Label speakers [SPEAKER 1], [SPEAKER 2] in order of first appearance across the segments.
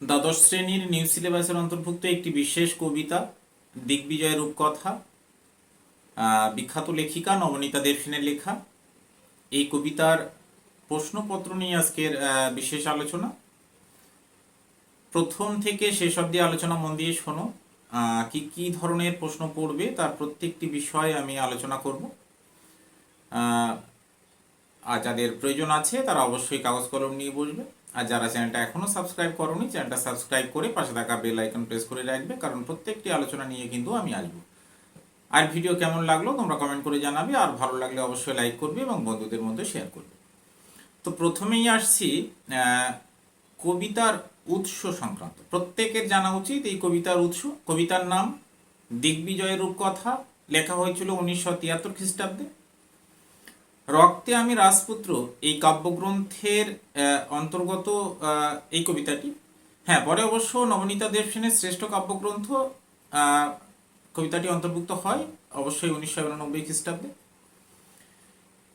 [SPEAKER 1] দ্বাদশ শ্রেণির নিউ সিলেবাসের অন্তর্ভুক্ত একটি বিশেষ কবিতা, দিগ্বিজয় রূপকথা বিখ্যাত লেখিকা নবনীতা দেবসেনের লেখা। এই কবিতার প্রশ্নপত্র নিয়ে আজকের বিশেষ আলোচনা। প্রথম থেকে শেষ অবধি আলোচনা মন দিয়ে শোনো কি কি ধরনের প্রশ্ন পড়বে তার প্রত্যেকটি বিষয় আমি আলোচনা করব। আর যাদের প্রয়োজন আছে তারা অবশ্যই কাগজ কলম নিয়ে বসবে। আর যারা চ্যানেলটা এখনও সাবস্ক্রাইব করোনি, চ্যানেলটা সাবস্ক্রাইব করে পাশে থাকা বেল আইকন প্রেস করে রাখবে, কারণ প্রত্যেকটি আলোচনা নিয়ে কিন্তু আমি আসব। আর ভিডিও কেমন লাগল তোমরা কমেন্ট করে জানাবে, আর ভালো লাগলে অবশ্যই লাইক করবে এবং বন্ধুদের মধ্যে শেয়ার করবে। তো প্রথমেই আসছি কবিতার উৎস সংক্রান্ত। প্রত্যেকের জানা উচিত এই কবিতার উৎস। কবিতার নাম দিগ্বিজয়ের রূপকথা। লেখা হয়েছিল উনিশশো তিয়াত্তর খ্রিস্টাব্দে। রক্তে আমি রাজপুত্র এই কাব্যগ্রন্থের অন্তর্গত এই কবিতাটি। হ্যাঁ পরে অবশ্য নবনীতা দেবসেনের শ্রেষ্ঠ কাব্যগ্রন্থ কবিতাটি অন্তর্ভুক্ত হয় অবশ্যই উনিশশো উননব্বই খ্রিস্টাব্দে।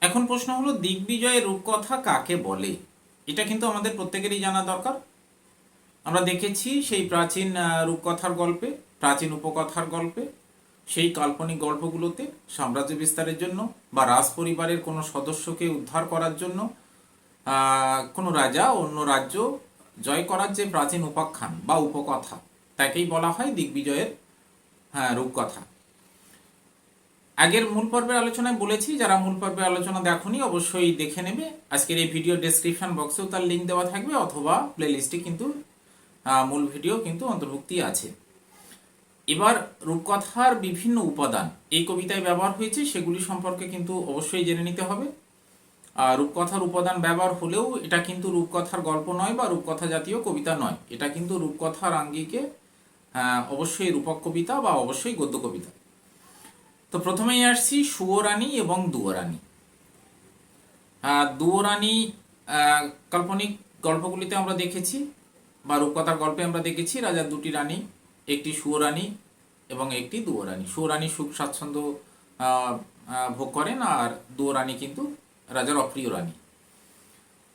[SPEAKER 1] এখন প্রশ্ন হলো দিগ্বিজয়ের রূপকথা কাকে বলে? এটা কিন্তু আমাদের প্রত্যেকেরই জানা দরকার। আমরা দেখেছি সেই প্রাচীন রূপকথার গল্পে, প্রাচীন উপকথার গল্পে। সেই কাল্পনিক গল্পগুলোতে সাম্রাজ্য বিস্তারের জন্য বা রাজ পরিবারের কোনো সদস্যকে উদ্ধার করার জন্য কোনো রাজা অন্য রাজ্য জয় করার যে প্রাচীন উপাখ্যান বা উপকথা, তাকেই বলা হয় দিগ্বিজয়ের হ্যাঁ রূপকথা। আগের মূল পর্বের আলোচনায় বলেছি, যারা মূল পর্বের আলোচনা দেখনি অবশ্যই দেখে নেবে। আজকের এই ভিডিও ডেসক্রিপশন বক্সেও তার লিঙ্ক দেওয়া থাকবে, অথবা প্লেলিস্টে কিন্তু মূল ভিডিও কিন্তু অন্তর্ভুক্তি আছে। এবার রূপকথার বিভিন্ন উপাদান এই কবিতায় ব্যবহার হয়েছে, সেগুলি সম্পর্কে কিন্তু অবশ্যই জেনে নিতে হবে। আর রূপকথার উপাদান ব্যবহার হলেও এটা কিন্তু রূপকথার গল্প নয় বা রূপকথা জাতীয় কবিতা নয়। এটা কিন্তু রূপকথার আঙ্গিকে অবশ্যই রূপক কবিতা বা অবশ্যই গদ্য কবিতা। তো প্রথমেই আসছি সুয়রানী এবং দুয়োরানী। দুয়োরানী কাল্পনিক গল্পগুলিতে আমরা দেখেছি বা রূপকথার গল্পে আমরা দেখেছি রাজার দুটি রানী। একটি সুয়রানী এবং একটি দুয়োরানী। সুয়রানী সুখ স্বাচ্ছন্দ্য ভোগ করেন আর দুয়োরানী কিন্তু রাজার অপ্রিয় রানী।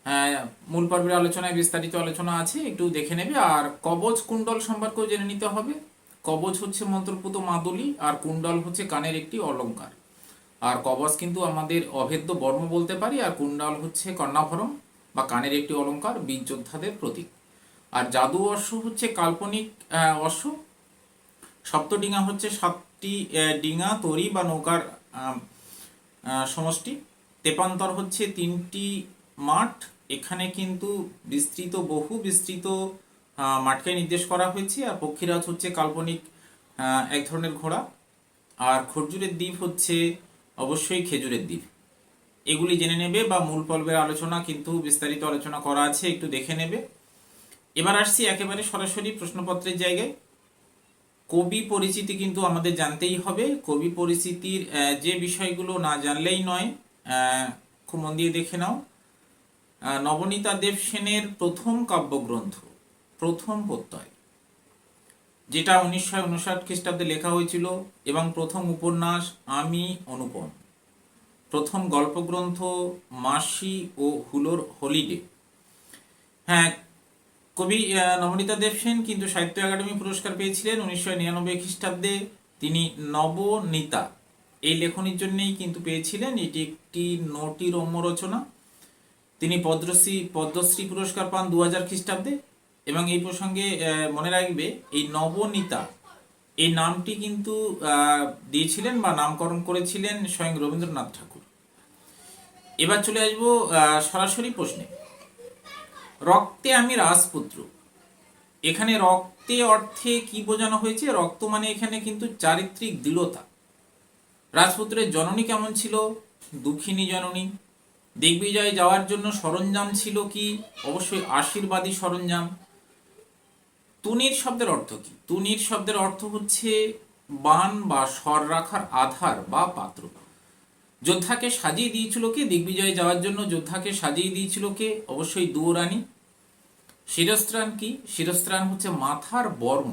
[SPEAKER 1] হ্যাঁ, মূল পর্বের আলোচনায় বিস্তারিত আলোচনা আছে একটু দেখে নেবে। আর কবচ কুণ্ডল সম্পর্কেও জেনে নিতে হবে। কবচ হচ্ছে মন্ত্রপুত মাদুলি আর কুণ্ডল হচ্ছে কানের একটি অলংকার আর কবচ কিন্তু আমাদের অভেদ্য বর্ম বলতে পারি। আর কুণ্ডল হচ্ছে কর্ণাভরণ বা কানের একটি অলংকার বীর যোদ্ধাদের প্রতীক। আর জাদু অশ্ব হচ্ছে কাল্পনিক অশ্ব। সপ্তডিঙা হচ্ছে সাতটি ডিঙা, তরি বা নৌকার সমষ্টি। তেপান্তর হচ্ছে তিনটি মাঠ। এখানে কিন্তু বিস্তৃত, বহু বিস্তৃত মাঠকে নির্দেশ করা হয়েছে। আর পক্ষীরাজ হচ্ছে কাল্পনিক এক ধরনের ঘোড়া। আর খরজুরের দ্বীপ হচ্ছে অবশ্যই খেজুরের দ্বীপ। এগুলি জেনে নেবে বা মূল পর্বের আলোচনা কিন্তু বিস্তারিত আলোচনা করা আছে, একটু দেখে নেবে। এবার আসছি একেবারে সরাসরি প্রশ্নপত্রের জায়গায়। কবি পরিচিতি কিন্তু আমাদের জানতেই হবে। কবি পরিচিতির যে বিষয়গুলো না জানলেই নয় খুব মন দিয়ে দেখে নাও। নবনীতা দেব সেনের প্রথম কাব্যগ্রন্থ, প্রথম প্রত্যয়, যেটা উনিশশো উনষাট খ্রিস্টাব্দে লেখা হয়েছিল, এবং প্রথম উপন্যাস আমি অনুপম। প্রথম গল্পগ্রন্থ মাসি ও হুলোর হলিডে। হ্যাঁ কবি নবনীতা দেবসেন কিন্তু সাহিত্য একাডেমি পুরস্কার পেয়েছিলেন উনিশশো নিরানব্বই খ্রিস্টাব্দে। তিনি নবনীতা। এই লেখনির জন্যই কিন্তু পেয়েছিলেন এটি একটি নটি রম্য রচনা। তিনি পদ্মশ্রী পদ্মশ্রী পুরস্কার পান দু হাজার খ্রিস্টাব্দে এবং এই প্রসঙ্গে মনে রাখবে, এই নবনীতা, এই নামটি কিন্তু দিয়েছিলেন বা নামকরণ করেছিলেন স্বয়ং রবীন্দ্রনাথ ঠাকুর। এবার চলে আসব সরাসরি প্রশ্নে। রক্তে আমি রাজপুত্র। এখানে রক্তে অর্থে কি বোঝানো হয়েছে? রক্ত মানে এখানে কিন্তু চারিত্রিক দৃঢ়তা। রাজপুত্রের জননী কেমন ছিল? দুঃখিনী জননী। দিগ্বিজয়ে যাওয়ার জন্য সরঞ্জাম ছিল কি? অবশ্যই আশীর্বাদী সরঞ্জাম। তুনির শব্দের অর্থ কি? তুনির শব্দের অর্থ হচ্ছে বান বা স্বর রাখার আধার বা পাত্র। যোদ্ধাকে সাজিয়ে দিয়েছিল কে? দিগ্বিজয়ে যাওয়ার জন্য যোদ্ধাকে সাজিয়ে দিয়েছিল কে? অবশ্যই দুরানী শিরস্ত্রাণ কি? শিরস্ত্রাণ হচ্ছে মাথার বর্ম।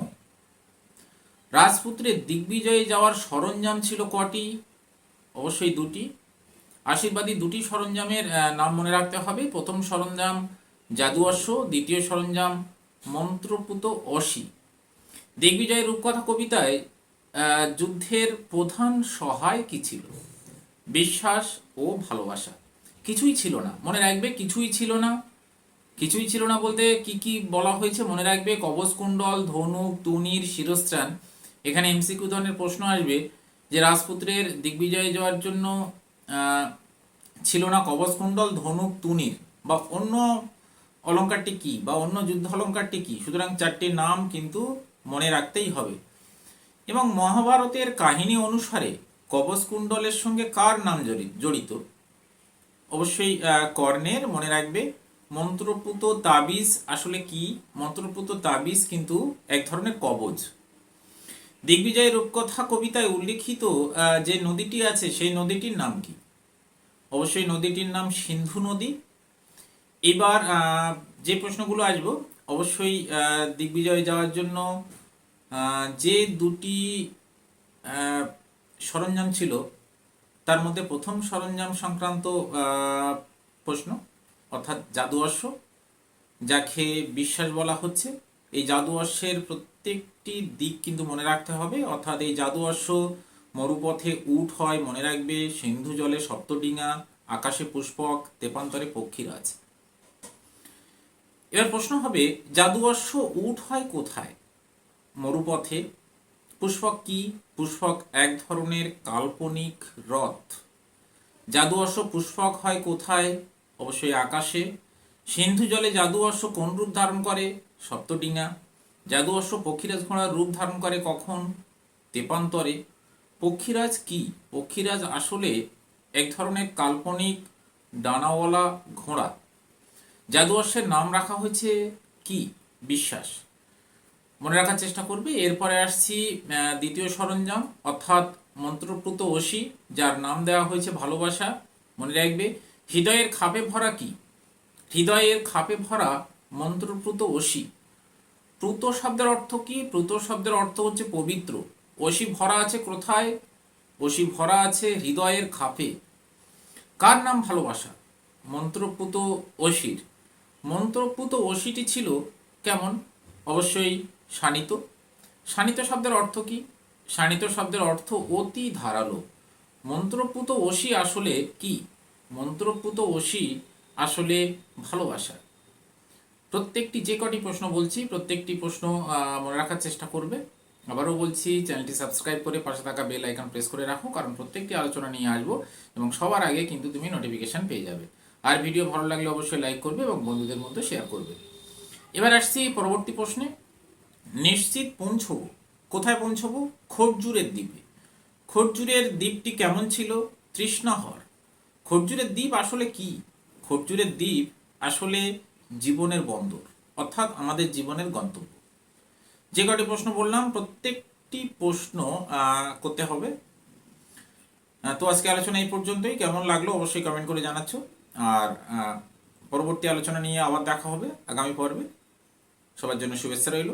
[SPEAKER 1] রাজপুত্রের দিগ্বিজয়ে যাওয়ার সরঞ্জাম ছিল কটি? অবশ্যই দুটি। আশীর্বাদী দুটি সরঞ্জামের নাম মনে রাখতে হবে। প্রথম সরঞ্জাম জাদু অশ্ব, দ্বিতীয় সরঞ্জাম মন্ত্রপুত অসি। দিগ্বিজয় রূপকথা কবিতায় যুদ্ধের প্রধান সহায় কি ছিল? বিশ্বাস ও ভালোবাসা। কিছুই ছিল না। মনে রাখবে কিছুই ছিল না। কিছুই ছিল না বলতে কি কি বলা হয়েছে মনে রাখবে? কবচ, কুণ্ডল, ধনুক, তুনির, শিরস্ত্রাণ। এখানে এমসিকিউ ধরনের প্রশ্ন আসবে যে রাজপুত্রের দিগ্বিজয়ে যাওয়ার জন্য ছিল না কবচ, কুণ্ডল, ধনুক, তুনির বা অন্য অলঙ্কারটি কি বা অন্য যুদ্ধ অলঙ্কারটি কি? সুতরাং চারটি নাম কিন্তু মনে রাখতেই হবে। এবং মহাভারতের কাহিনী অনুসারে কবচ কুণ্ডলের সঙ্গে কার নাম জড়ি- জড়িত? অবশ্যই কর্ণের মনে রাখবে, মন্ত্রপুত তাবিজ আসলে কি? মন্ত্রপুত তাবিজ কিন্তু এক ধরনের কবজ দিগ্বিজয় রূপকথা কবিতায় উল্লিখিত যে নদীটি আছে, সেই নদীটির নাম কি? অবশ্যই নদীটির নাম সিন্ধু নদী। এবার যে প্রশ্নগুলো আসব, অবশ্যই দিগ্বিজয় যাওয়ার জন্য যে দুটি সরঞ্জাম ছিল, তার মধ্যে প্রথম সরঞ্জাম সংক্রান্ত প্রশ্ন, অর্থাৎ জাদু অশ্ব, যাকে বিশ্বাস বলা হচ্ছে। এই জাদু অশ্বের প্রত্যেকটি দিক কিন্তু মনে রাখতে হবে, অর্থাৎ এই জাদু অশ্ব মরুপথে উট হয় মনে রাখবে, সিন্ধু জলে সপ্তডিঙা আকাশে পুষ্পক, তেপান্তরে পক্ষীরাজ। এবার প্রশ্ন হবে, জাদু অশ্ব উট হয় কোথায়? মরুপথে পুষ্পক কি? পুষ্পক এক ধরনের কাল্পনিক রথ। জাদু অশ্ব পুষ্পক হয় কোথায়? অবশ্যই আকাশে। সিন্ধু জলে জাদু অশ্ব কোন রূপ ধারণ করে? সপ্তডিঙা জাদু অশ্ব পক্ষীরাজ ঘোড়ার রূপ ধারণ করে কখন? তেপান্তরে। পক্ষীরাজ কি? পক্ষীরাজ আসলে এক ধরনের কাল্পনিক ডানাওয়ালা ঘোড়া। জাদু অশ্বের নাম রাখা হয়েছে কি? বিশ্বাস। মনে রাখার চেষ্টা করবে। এরপরে আসছি দ্বিতীয় সরঞ্জাম, অর্থাৎ মন্ত্রপ্লুত অসি যার নাম দেওয়া হয়েছে ভালোবাসা। মনে রাখবে, হৃদয়ের খাপে ভরা কি? হৃদয়ের খাপে ভরা মন্ত্রপ্লুত অসি প্লুত শব্দের অর্থ কি? প্লুত শব্দের অর্থ হচ্ছে পবিত্র। অসি ভরা আছে কোথায়? অসি ভরা আছে হৃদয়ের খাপে। কার নাম ভালোবাসা? মন্ত্রপুত অসির মন্ত্রপুত অসিটি ছিল কেমন? অবশ্যই শানিত। শানিত শব্দের অর্থ কি? শানিত শব্দের অর্থ অতি ধারালো। মন্ত্রপুত অসি আসলে কি? মন্ত্রপুত অসি আসলে ভালোবাসা। প্রত্যেকটি যে কটি প্রশ্ন বলছি, প্রত্যেকটি প্রশ্ন মনে রাখার চেষ্টা করবে। আবারও বলছি, চ্যানেলটি সাবস্ক্রাইব করে পাশে থাকা বেল আইকন প্রেস করে রাখো, কারণ প্রত্যেকটি আলোচনা নিয়ে আসব এবং সবার আগে কিন্তু তুমি নোটিফিকেশন পেয়ে যাবে। আর ভিডিও ভালো লাগলে অবশ্যই লাইক করবে এবং বন্ধুদের মধ্যে শেয়ার করবে। এবার আসছি পরবর্তী প্রশ্নে। নিশ্চিত পৌঁছবো। কোথায় পৌঁছবো? খোরজুরের দ্বীপে। খোরজুরের দ্বীপটি কেমন ছিল? তৃষ্ণাহর। খোরজুরের দ্বীপ আসলে কি? খোরজুরের দ্বীপ আসলে জীবনের বন্দর, অর্থাৎ আমাদের জীবনের গন্তব্য। যে কটি প্রশ্ন বললাম, প্রত্যেকটি প্রশ্ন করতে হবে। তো আজকে আলোচনা এই পর্যন্তই। কেমন লাগল অবশ্যই কমেন্ট করে জানাচ্ছ। আর পরবর্তী আলোচনা নিয়ে আবার দেখা হবে আগামী পর্বে। সবার জন্য শুভেচ্ছা রইল।